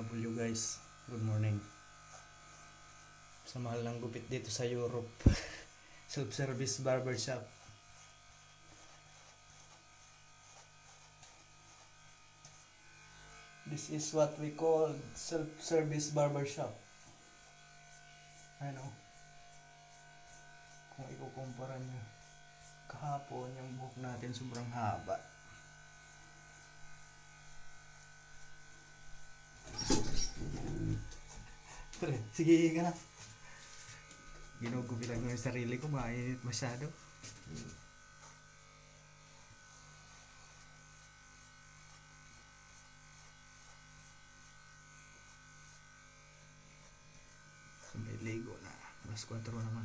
OFW guys. Good morning. Sa mahal ng gupit dito sa Europe. Self-service barbershop. This is what we call self-service barbershop. Ano? Kung ikukumpara nyo. Kahapon yung buhok natin sobrang haba. Pre, sige ka na. Ginugupitan ko yung sarili ko, mainit masyado. May ligo na. Alas 4 naman.